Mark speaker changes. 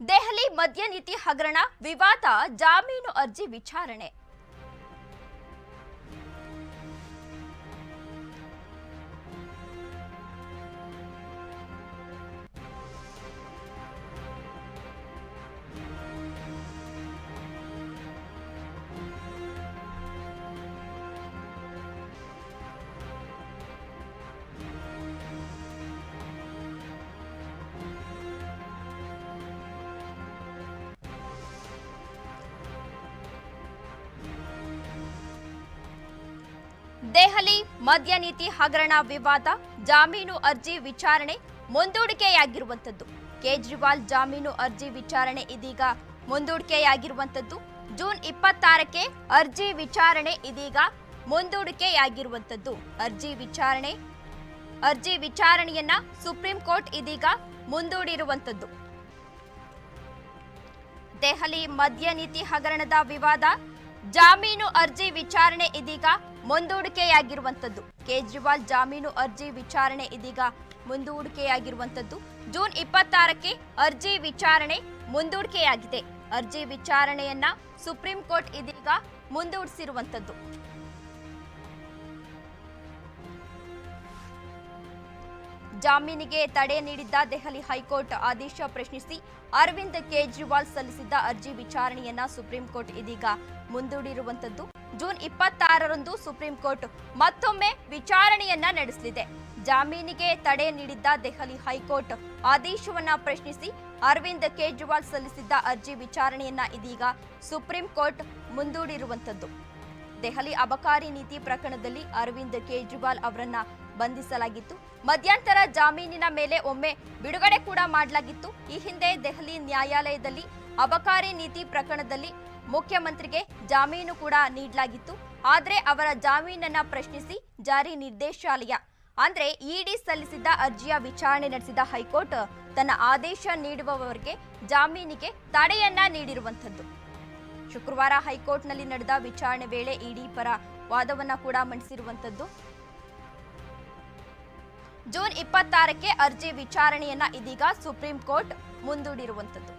Speaker 1: ದೆಹಲಿ ಮದ್ಯ ನೀತಿ ಹಗರಣ ವಿವಾದ ಜಾಮೀನು ಅರ್ಜಿ ವಿಚಾರಣೆ. ದೆಹಲಿ ಮದ್ಯ ನೀತಿ ಹಗರಣ ವಿವಾದ, ಜಾಮೀನು ಅರ್ಜಿ ವಿಚಾರಣೆ ಮುಂದೂಡಿಕೆಯಾಗಿರುವಂತದ್ದು ಕೇಜ್ರಿವಾಲ್ ಜಾಮೀನು ಅರ್ಜಿ ವಿಚಾರಣೆ ಇದೀಗ ಮುಂದೂಡಿಕೆಯಾಗಿರುವಂತದ್ದು ಜೂನ್ ಇಪ್ಪತ್ತಾರಕ್ಕೆ ಅರ್ಜಿ ವಿಚಾರಣೆ ಇದೀಗ ಮುಂದೂಡಿಕೆಯಾಗಿರುವಂತದ್ದು ಅರ್ಜಿ ವಿಚಾರಣೆ, ಅರ್ಜಿ ವಿಚಾರಣೆಯನ್ನ ಸುಪ್ರೀಂ ಕೋರ್ಟ್ ಇದೀಗ ಮುಂದೂಡಿರುವಂತದ್ದು ದೆಹಲಿ ಮದ್ಯ ನೀತಿ ಹಗರಣದ ವಿವಾದ, ಜಾಮೀನು ಅರ್ಜಿ ವಿಚಾರಣೆ ಇದೀಗ ಮುಂದೂಡಿಕೆಯಾಗಿರುವಂತದ್ದು ಕೇಜ್ರಿವಾಲ್ ಜಾಮೀನು ಅರ್ಜಿ ವಿಚಾರಣೆ ಇದೀಗ ಮುಂದೂಡಿಕೆಯಾಗಿರುವಂಥದ್ದು. ಜೂನ್ ಇಪ್ಪತ್ತಾರಕ್ಕೆ ಅರ್ಜಿ ವಿಚಾರಣೆ ಮುಂದೂಡಿಕೆಯಾಗಿದೆ. ಅರ್ಜಿ ವಿಚಾರಣೆಯನ್ನ ಸುಪ್ರೀಂ ಕೋರ್ಟ್ ಇದೀಗ ಮುಂದೂಡಿಸಿರುವಂತದ್ದು ಜಾಮೀನಿಗೆ ತಡೆ ನೀಡಿದ್ದ ದೆಹಲಿ ಹೈಕೋರ್ಟ್ ಆದೇಶ ಪ್ರಶ್ನಿಸಿ ಅರವಿಂದ್ ಕೇಜ್ರಿವಾಲ್ ಸಲ್ಲಿಸಿದ್ದ ಅರ್ಜಿ ವಿಚಾರಣೆಯನ್ನ ಸುಪ್ರೀಂ ಕೋರ್ಟ್ ಇದೀಗ ಮುಂದೂಡಿರುವಂತದ್ದು. ಜೂನ್ ಇಪ್ಪತ್ತಾರರಂದು ಸುಪ್ರೀಂ ಕೋರ್ಟ್ ಮತ್ತೊಮ್ಮೆ ವಿಚಾರಣೆಯನ್ನ ನಡೆಸಲಿದೆ. ಜಾಮೀನಿಗೆ ತಡೆ ನೀಡಿದ್ದ ದೆಹಲಿ ಹೈಕೋರ್ಟ್ ಆದೇಶವನ್ನ ಪ್ರಶ್ನಿಸಿ ಅರವಿಂದ್ ಕೇಜ್ರಿವಾಲ್ ಸಲ್ಲಿಸಿದ್ದ ಅರ್ಜಿ ವಿಚಾರಣೆಯನ್ನ ಇದೀಗ ಸುಪ್ರೀಂ ಕೋರ್ಟ್ ಮುಂದೂಡಿರುವಂತದ್ದು. ದೆಹಲಿ ಅಬಕಾರಿ ನೀತಿ ಪ್ರಕರಣದಲ್ಲಿ ಅರವಿಂದ್ ಕೇಜ್ರಿವಾಲ್ ಅವರನ್ನ ಬಂಧಿಸಲಾಗಿತ್ತು. ಮಧ್ಯಂತರ ಜಾಮೀನಿನ ಮೇಲೆ ಒಮ್ಮೆ ಬಿಡುಗಡೆ ಕೂಡ ಮಾಡಲಾಗಿತ್ತು. ಈ ಹಿಂದೆ ದೆಹಲಿ ನ್ಯಾಯಾಲಯದಲ್ಲಿ ಅಬಕಾರಿ ನೀತಿ ಪ್ರಕರಣದಲ್ಲಿ ಮುಖ್ಯಮಂತ್ರಿಗೆ ಜಾಮೀನು ಕೂಡ ನೀಡಲಾಗಿತ್ತು. ಆದರೆ ಅವರ ಜಾಮೀನನ್ನ ಪ್ರಶ್ನಿಸಿ ಜಾರಿ ನಿರ್ದೇಶಾಲಯ, ಅಂದ್ರೆ ಇಡಿ ಸಲ್ಲಿಸಿದ್ದ ಅರ್ಜಿಯ ವಿಚಾರಣೆ ನಡೆಸಿದ ಹೈಕೋರ್ಟ್ ತನ್ನ ಆದೇಶ ನೀಡುವವರಿಗೆ ಜಾಮೀನಿಗೆ ತಡೆಯನ್ನ ನೀಡಿರುವಂಥದ್ದು. ಶುಕ್ರವಾರ ಹೈಕೋರ್ಟ್ನಲ್ಲಿ ನಡೆದ ವಿಚಾರಣೆ ವೇಳೆ ಇಡಿ ಪರ ವಾದವನ್ನ ಕೂಡ ಮಂಡಿಸಿರುವಂತದ್ದು ಜೂನ್ ಇಪ್ಪತ್ತಾರಕ್ಕೆ ಅರ್ಜಿ ವಿಚಾರಣೆಯನ್ನ ಇದೀಗ ಸುಪ್ರೀಂ ಕೋರ್ಟ್ ಮುಂದೂಡಿರುವಂತದ್ದು